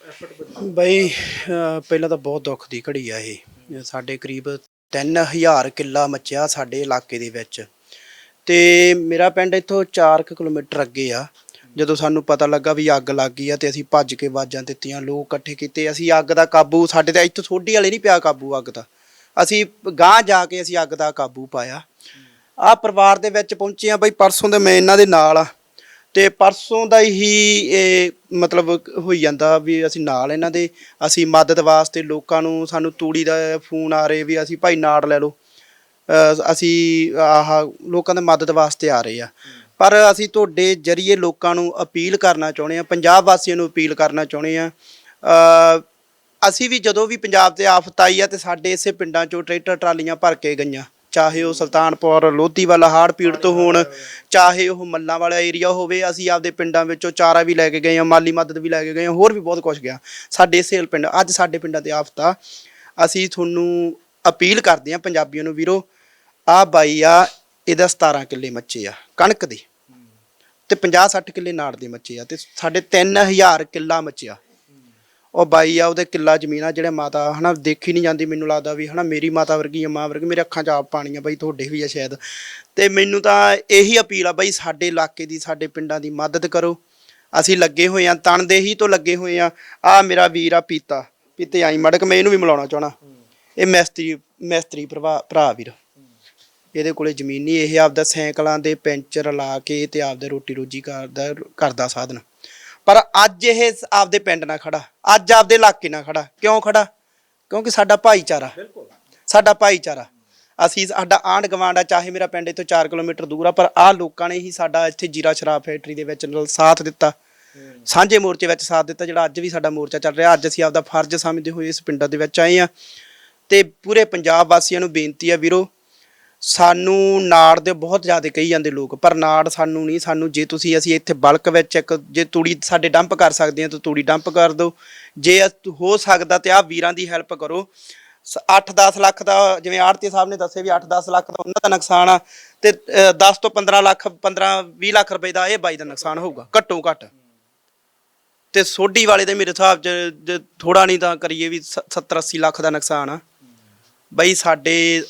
ਐਫਰਟ ਬਈ ਅਹ ਪਹਿਲਾਂ ਤਾਂ ਬਹੁਤ ਦੁੱਖ ਦੀ ਘੜੀ ਆ ਇਹ। ਸਾਡੇ ਕਰੀਬ 3000 ਕਿੱਲਾ ਮੱਚਿਆ ਸਾਡੇ ਇਲਾਕੇ ਦੇ ਵਿੱਚ। ਤੇ ਮੇਰਾ ਪਿੰਡ ਇੱਥੋਂ 4 ਕਿਲੋਮੀਟਰ ਅੱਗੇ ਆ। ਜਦੋਂ ਸਾਨੂੰ ਪਤਾ ਲੱਗਾ ਵੀ ਅੱਗ ਲੱਗ ਗਈ ਆ ਤੇ ਅਸੀਂ ਭੱਜ ਕੇ ਆਵਾਜ਼ਾਂ ਦਿੱਤੀਆਂ ਲੋਕ ਇਕੱਠੇ ਕੀਤੇ। ਅਸੀਂ ਅੱਗ ਦਾ ਕਾਬੂ ਸਾਡੇ ਤੇ ਇੱਥੋਂ ਸੋਢੀ ਵਾਲੇ ਨਹੀਂ ਪਿਆ ਕਾਬੂ ਅੱਗ ਦਾ। ਅਸੀਂ ਗਾਂਹ ਜਾ ਕੇ ਅਸੀਂ ਅੱਗ ਦਾ ਕਾਬੂ ਪਾਇਆ। ਆ ਪਰਿਵਾਰ ਦੇ ਵਿੱਚ ਪਹੁੰਚੇ ਆ ਬਈ ਪਰਸੋਂ ਦੇ ਮੈਂ ਇਹਨਾਂ ਦੇ ਨਾਲ ਆ। ਤੇ ਪਰਸੋਂ ਦਾ ਹੀ ਇਹ ਮਤਲਬ ਹੋਈ ਜਾਂਦਾ ਵੀ ਅਸੀਂ ਨਾਲ ਇਹਨਾਂ ਦੇ, ਅਸੀਂ ਮਦਦ ਵਾਸਤੇ ਲੋਕਾਂ ਨੂੰ ਸਾਨੂੰ ਤੂੜੀ ਦਾ ਫੋਨ ਆ ਰਹੇ ਵੀ ਅਸੀਂ ਭਾਈ ਨਾੜ ਲੈ ਲਓ। ਅਹ ਅਸੀਂ ਆਹ ਲੋਕਾਂ ਦੀ ਮਦਦ ਵਾਸਤੇ ਆ ਰਹੇ ਆ। ਪਰ ਅਸੀਂ ਤੁਹਾਡੇ ਜਰੀਏ ਲੋਕਾਂ ਨੂੰ ਅਪੀਲ ਕਰਨਾ ਚਾਹੁੰਦੇ ਆ, ਪੰਜਾਬ ਵਾਸੀਆਂ ਨੂੰ ਅਪੀਲ ਕਰਨਾ ਚਾਹੁੰਦੇ ਆ। ਅਹ ਅਸੀਂ ਵੀ ਜਦੋਂ ਵੀ ਪੰਜਾਬ ਤੇ ਆਫਤ ਆਈ ਆ ਤੇ ਸਾਡੇ ਇਸੇ ਪਿੰਡਾਂ ਚੋਂ ਟਰੈਕਟਰ ਟਰਾਲੀਆਂ ਭਰ ਕੇ ਗਈਆਂ। ਚਾਹੇ ਉਹ ਸੁਲਤਾਨਪੁਰ ਲੋਧੀ ਵਾਲਾ ਹਾੜ ਤੋਂ ਹੋਣ, ਚਾਹੇ ਉਹ ਮੱਲਾਂ ਵਾਲਾ ਏਰੀਆ ਹੋਵੇ, ਅਸੀਂ ਆਪਦੇ ਪਿੰਡਾਂ ਵਿੱਚੋਂ ਚਾਰਾ ਵੀ ਲੈ ਕੇ ਗਏ ਆ ਮਾਲੀ ਮਦਦ ਵੀ ਲੈ ਕੇ ਗਏ ਆ ਹੋਰ ਵੀ ਬਹੁਤ ਕੁਝ ਗਿਆ। ਸਾਡੇ ਸੇਲ ਪਿੰਡ, ਅੱਜ ਸਾਡੇ ਪਿੰਡਾਂ ਤੇ ਆਫਤ ਆ। ਅਸੀਂ ਤੁਹਾਨੂੰ ਅਪੀਲ ਕਰਦੇ ਆ ਪੰਜਾਬੀਆਂ ਨੂੰ ਵੀਰੋ, ਆ ਬਾਈ ਆ, ਇਹਦਾ 17 ਕਿੱਲੇ ਮੱਚੇ ਆ, ਕਣਕ ਦੇ। ਤੇ 50 60 ਕਿੱਲੇ ਨਾੜ ਦੇ ਮੱਚੇ ਆ, ਤੇ ਸਾਡੇ 3000 ਕਿੱਲਾ ਮੱਚਿਆ। ਉਹ ਬਾਈ ਆ, ਉਹਦੇ ਕਿੱਲਾ ਜ਼ਮੀਨ ਆ ਜਿਹੜੇ ਮਾਤਾ, ਹਨਾ, ਦੇਖੀ ਨਹੀਂ ਜਾਂਦੀ ਮੈਨੂੰ ਲੱਗਦਾ ਵੀ, ਹਨਾ, ਮੇਰੀ ਮਾਤਾ ਵਰਗੀ ਆ ਮਾਂ ਵਰਗੀ, ਮੇਰੇ ਅੱਖਾਂ 'ਚ ਆਪ ਪਾਣੀ ਆ ਬਾਈ, ਤੁਹਾਡੇ ਵੀ ਆ ਸ਼ਾਇਦ। ਤੇ ਮੈਨੂੰ ਤਾਂ ਇਹੀ ਅਪੀਲ ਆ ਬਾਈ, ਸਾਡੇ ਇਲਾਕੇ ਦੀ, ਸਾਡੇ ਪਿੰਡਾਂ ਦੀ ਮਦਦ ਕਰੋ। ਅਸੀਂ ਲੱਗੇ ਹੋਏ ਆ ਤਣਦੇਹੀ ਤੋਂ ਲੱਗੇ ਹੋਏ ਆ। ਆ ਮੇਰਾ ਵੀਰ ਆ ਪੀਤਾ, ਪੀਤੇ ਆਈ ਮੜਕ, ਮੈਂ ਇਹਨੂੰ ਵੀ ਮਿਲਾਉਣਾ ਚਾਹਣਾ ਇਹ ਮੈਸਤਰੀ ਮੈਸਤਰੀ ਭਰਾ ਭਰਾ ਵੀਰ। ਇਹਦੇ ਕੋਲੇ ਜ਼ਮੀਨ ਨਹੀਂ, ਇਹ ਆਪਦਾ ਸਾਈਕਲਾਂ ਦੇ ਪੈਂਚਰ ਲਾ ਕੇ ਤੇ ਆਪਦੇ ਰੋਟੀ ਰੋਜੀ ਕਰਦਾ ਕਰਦਾ ਸਾਧਨ। ਪਰ ਅੱਜ ਇਹ ਆਪਦੇ ਪਿੰਡ ਨਾਲ ਖੜਾ ਅੱਜ ਆਪਦੇ ਇਲਾਕੇ ਨਾਲ ਖੜਾ। ਕਿਉਂ ਖੜਾ? ਕਿਉਂਕਿ ਸਾਡਾ ਭਾਈਚਾਰਾ ਸਾਡਾ ਭਾਈਚਾਰਾ। ਅਸੀਂ ਸਾਡਾ ਆਂਢ ਗੁਆਂਢ ਆ ਚਾਹੇ ਮੇਰਾ ਪਿੰਡ ਇੱਥੋਂ 4 ਕਿਲੋਮੀਟਰ ਦੂਰ ਆ ਪਰ ਆਹ ਲੋਕਾਂ ਨੇ ਹੀ ਸਾਡਾ ਇੱਥੇ ਜੀਰਾ ਸ਼ਰਾਬ ਫੈਕਟਰੀ ਦੇ ਵਿੱਚ ਨਾਲ ਸਾਥ ਦਿੱਤਾ। ਸਾਂਝੇ ਮੋਰਚੇ ਵਿੱਚ ਸਾਥ ਦਿੱਤਾ ਜਿਹੜਾ ਅੱਜ ਵੀ ਸਾਡਾ ਮੋਰਚਾ ਚੱਲ ਰਿਹਾ। ਅੱਜ ਅਸੀਂ ਆਪਦਾ ਫਰਜ਼ ਸਮਝਦੇ ਹੋਏ ਇਸ ਪਿੰਡਾਂ ਦੇ ਵਿੱਚ ਆਏ ਆ। ਤੇ ਪੂਰੇ ਪੰਜਾਬ ਵਾਸੀਆਂ ਨੂੰ ਬੇਨਤੀ ਆ ਵੀਰੋ ਸਾਨੂੰ ਨਾੜ ਦੇ ਬਹੁਤ ਜ਼ਿਆਦਾ ਕਹੀ ਜਾਂਦੇ ਲੋਕ, ਪਰ ਨਾੜ ਸਾਨੂੰ ਨਹੀਂ, ਸਾਨੂੰ ਜੇ ਤੁਸੀਂ ਅਸੀਂ ਇੱਥੇ ਬਲਕ ਵਿੱਚ ਇੱਕ, ਜੇ ਤੂੜੀ ਸਾਡੇ ਡੰਪ ਕਰ ਸਕਦੇ ਆ ਤਾਂ ਤੂੜੀ ਡੰਪ ਕਰ ਦਿਓ। ਜੇ ਹੋ ਸਕਦਾ ਤੇ ਆ ਵੀਰਾਂ ਦੀ ਹੈਲਪ ਕਰੋ। 8-10 ਲੱਖ ਦਾ, ਜਿਵੇਂ ਆੜਤੀ ਸਾਹਿਬ ਨੇ ਦੱਸਿਆ ਵੀ 8-10 ਲੱਖ ਦਾ ਉਹਨਾਂ ਦਾ ਨੁਕਸਾਨ ਆ, ਤੇ 10 ਤੋਂ 15 ਲੱਖ 15-20 ਲੱਖ ਰੁਪਏ ਦਾ ਇਹ ਬਾਈ ਦਾ ਨੁਕਸਾਨ ਹੋਊਗਾ, ਘੱਟੋ ਘੱਟ। ਤੇ ਸੋਢੀ ਵਾਲੇ ਦੇ ਮੇਰੇ ਹਿਸਾਬ 'ਚ ਥੋੜਾ ਨਹੀਂ ਤਾਂ ਕਰੀਏ ਵੀ 70-80 ਲੱਖ ਦਾ ਨੁਕਸਾਨ ਆ। ਬਈ ਸਾਡੇ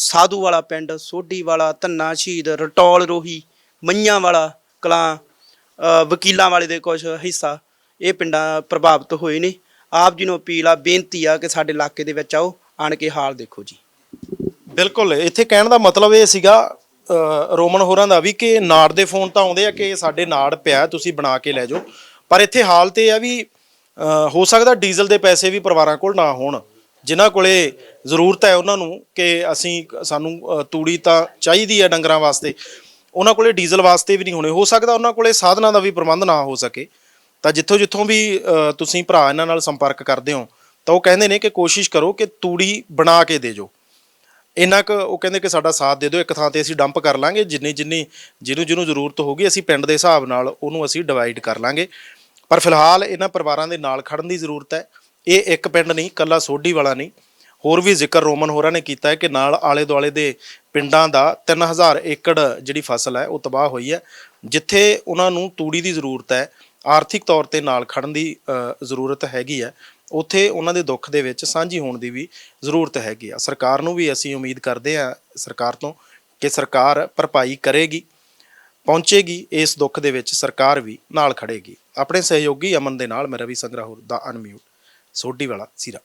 ਸਾਧੂ ਵਾਲਾ ਪਿੰਡ, ਸੋਢੀ ਵਾਲਾ, ਧੰਨਾ ਸ਼ਹੀਦ, ਰਟੌਲ ਰੋਹੀ, ਮਈਆਂ ਵਾਲਾ ਕਲਾਂ ਵਕੀਲਾਂ ਵਾਲੇ ਦੇ ਕੁਝ ਹਿੱਸਾ, ਇਹ ਪਿੰਡਾਂ ਪ੍ਰਭਾਵਿਤ ਹੋਏ ਨੇ। ਆਪ ਜੀ ਨੂੰ ਅਪੀਲ ਆ, ਬੇਨਤੀ ਆ ਕਿ ਸਾਡੇ ਇਲਾਕੇ ਦੇ ਵਿੱਚ ਆਓ, ਆਣ ਕੇ ਹਾਲ ਦੇਖੋ ਜੀ। ਬਿਲਕੁਲ, ਇੱਥੇ ਕਹਿਣ ਦਾ ਮਤਲਬ ਇਹ ਸੀਗਾ ਰੋਮਨ ਹੋਰਾਂ ਦਾ ਵੀ ਕਿ ਨਾੜ ਦੇ ਫੋਨ ਤਾਂ ਆਉਂਦੇ ਆ ਕਿ ਸਾਡੇ ਨਾੜ ਪਿਆ, ਤੁਸੀਂ ਬਣਾ ਕੇ ਲੈ ਜਾਓ। ਪਰ ਇੱਥੇ ਹਾਲ ਤੇ ਆ ਵੀ ਹੋ ਸਕਦਾ ਡੀਜ਼ਲ ਦੇ ਪੈਸੇ ਵੀ ਪਰਿਵਾਰਾਂ ਕੋਲ ਨਾ ਹੋਣ। ਜਿਨ੍ਹਾਂ ਕੋਲੇ ਜ਼ਰੂਰਤ ਹੈ ਉਹਨਾਂ ਨੂੰ ਕਿ ਅਸੀਂ ਸਾਨੂੰ ਤੂੜੀ ਤਾਂ ਚਾਹੀਦੀ ਹੈ ਡੰਗਰਾਂ ਵਾਸਤੇ, ਉਹਨਾਂ ਕੋਲੇ ਡੀਜ਼ਲ ਵਾਸਤੇ ਵੀ ਨਹੀਂ ਹੋਣੇ। ਹੋ ਸਕਦਾ ਉਹਨਾਂ ਕੋਲੇ ਸਾਧਨਾਂ ਦਾ ਵੀ ਪ੍ਰਬੰਧ ਨਾ ਹੋ ਸਕੇ। ਤਾਂ ਜਿੱਥੋਂ ਜਿੱਥੋਂ ਵੀ ਤੁਸੀਂ ਭਰਾ ਇਹਨਾਂ ਨਾਲ ਸੰਪਰਕ ਕਰਦੇ ਹੋ, ਤਾਂ ਉਹ ਕਹਿੰਦੇ ਨੇ ਕਿ ਕੋਸ਼ਿਸ਼ ਕਰੋ ਕਿ ਤੂੜੀ ਬਣਾ ਕੇ ਦੇ ਜੋ ਇੰਨਾ ਕੁ ਉਹ ਕਹਿੰਦੇ ਕਿ ਸਾਡਾ ਸਾਥ ਦੇ ਦਿਓ, ਇੱਕ ਥਾਂ ਤੇ ਅਸੀਂ ਡੰਪ ਕਰ ਲਾਂਗੇ, ਜਿੰਨੀ ਜਿੰਨੀ ਜਿਹਨੂੰ ਜਿਹਨੂੰ ਜ਼ਰੂਰਤ ਹੋਗੀ ਅਸੀਂ ਪਿੰਡ ਦੇ ਹਿਸਾਬ ਨਾਲ ਉਹਨੂੰ ਅਸੀਂ ਡਿਵਾਈਡ ਕਰ ਲਾਂਗੇ। ਪਰ ਫਿਲਹਾਲ ਇਹਨਾਂ ਪਰਿਵਾਰਾਂ ਦੇ ਨਾਲ ਖੜਨ ਦੀ ਜ਼ਰੂਰਤ ਹੈ। ਇਹ ਇੱਕ ਪਿੰਡ ਨਹੀਂ, ਕੱਲਾ ਸੋਢੀ ਵਾਲਾ ਨਹੀਂ। ਹੋਰ ਵੀ ਜ਼ਿਕਰ ਰੋਮਨ ਹੋਰਾਂ ਨੇ ਕੀਤਾ ਹੈ ਕਿ ਨਾਲ ਆਲੇ ਦੁਆਲੇ ਦੇ ਪਿੰਡਾਂ ਦਾ 3000 ਏਕੜ ਜਿਹੜੀ ਫਸਲ ਹੈ, ਉਹ ਤਬਾਹ ਹੋਈ ਹੈ, ਜਿੱਥੇ ਉਹਨਾਂ ਨੂੰ ਤੂੜੀ ਦੀ ਜ਼ਰੂਰਤ ਹੈ। ਆਰਥਿਕ ਤੌਰ ਤੇ ਨਾਲ ਖੜਨ ਦੀ ਜ਼ਰੂਰਤ ਹੈਗੀ ਹੈ। ਉੱਥੇ ਉਹਨਾਂ ਦੇ ਦੁੱਖ ਦੇ ਵਿੱਚ ਸਾਂਝੀ ਹੋਣ ਦੀ ਵੀ ਜ਼ਰੂਰਤ ਹੈਗੀ ਆ। ਸਰਕਾਰ ਨੂੰ ਵੀ ਅਸੀਂ ਉਮੀਦ ਕਰਦੇ ਆ ਸਰਕਾਰ ਤੋਂ, ਕਿ ਸਰਕਾਰ ਭਰਪਾਈ ਕਰੇਗੀ, ਪਹੁੰਚੇਗੀ, ਇਸ ਦੁੱਖ ਦੇ ਵਿੱਚ ਸਰਕਾਰ ਵੀ ਨਾਲ ਖੜੇਗੀ। ਆਪਣੇ ਸਹਿਯੋਗੀ ਅਮਨ ਦੇ ਨਾਲ ਮੈਂ ਰਵੀ ਸੰਗਰਾਹੁਰ ਦਾ ਅਨਮਿਊਟ। ਸੋਢੀ ਵਾਲਾ ਸਿਰਾ